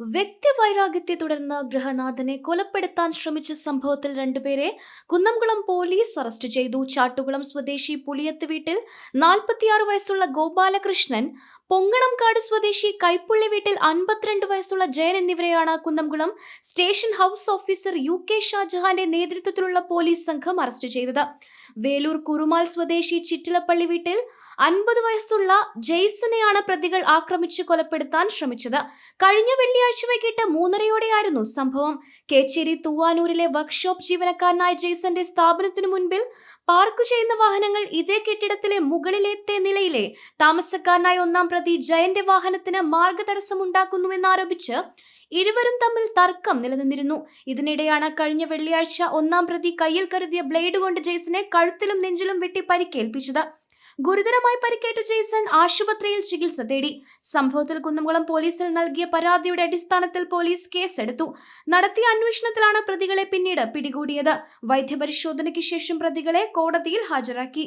വ്യക്തിവൈരാഗ്യത്തെ തുടർന്ന് ഗൃഹനാഥനെ കൊലപ്പെടുത്താൻ ശ്രമിച്ച സംഭവത്തിൽ രണ്ടുപേരെ കുന്നംകുളം പോലീസ് അറസ്റ്റ് ചെയ്തു. ചാട്ടുകുളം സ്വദേശി പുളിയത്ത് വീട്ടിൽ നാൽപ്പത്തിയാറ് വയസ്സുള്ള ഗോപാലകൃഷ്ണൻ പൊങ്ങണംകാട് സ്വദേശി കൈപ്പുള്ളി വീട്ടിൽ അൻപത്തിരണ്ട് വയസ്സുള്ള ജയൻ എന്നിവരെയാണ് Kunnamkulam station house officer U K ഷാജഹാന്റെ നേതൃത്വത്തിലുള്ള പോലീസ് സംഘം അറസ്റ്റ് ചെയ്തത്. വേലൂർ കുറുമാൽ സ്വദേശി ചിറ്റിലപ്പള്ളി വീട്ടിൽ അൻപത് വയസ്സുള്ള ജെയ്സനെയാണ് പ്രതികൾ ആക്രമിച്ച് കൊലപ്പെടുത്താൻ ശ്രമിച്ചത്. കഴിഞ്ഞ വെള്ളിയാഴ്ച വൈകിട്ട് മൂന്നരയോടെയായിരുന്നു സംഭവം. കേച്ചേരി തൂവാനൂരിലെ വർക്ക്ഷോപ്പ് ജീവനക്കാരനായ ജെയ്സന്റെ സ്ഥാപനത്തിനു മുൻപിൽ പാർക്ക് ചെയ്യുന്ന വാഹനങ്ങൾ ഇതേ കെട്ടിടത്തിലെ മുകളിലത്തെ നിലയിലെ താമസക്കാരനായ ഒന്നാം പ്രതി ജയന്റെ വാഹനത്തിന് മാർഗതടസ്സമുണ്ടാക്കുന്നുവെന്നാരോപിച്ച് ഇരുവരും തമ്മിൽ തർക്കം നിലനിന്നിരുന്നു. ഇതിനിടെയാണ് കഴിഞ്ഞ വെള്ളിയാഴ്ച ഒന്നാം പ്രതി കയ്യിൽ കരുതിയ ബ്ലേഡ് കൊണ്ട് ജെയ്സനെ കഴുത്തിലും നെഞ്ചിലും വെട്ടി പരിക്കേൽപ്പിച്ചത്. ഗുരുതരമായി പരിക്കേറ്റ ജെയ്സൺ ആശുപത്രിയിൽ ചികിത്സ തേടി. സംഭവത്തിൽ കുന്നംകുളം പോലീസിൽ നൽകിയ പരാതിയുടെ അടിസ്ഥാനത്തിൽ പോലീസ് കേസെടുത്തു. നടത്തിയ അന്വേഷണത്തിലാണ് പ്രതികളെ പിന്നീട് പിടികൂടിയത്. വൈദ്യപരിശോധനയ്ക്ക് ശേഷം പ്രതികളെ കോടതിയിൽ ഹാജരാക്കി.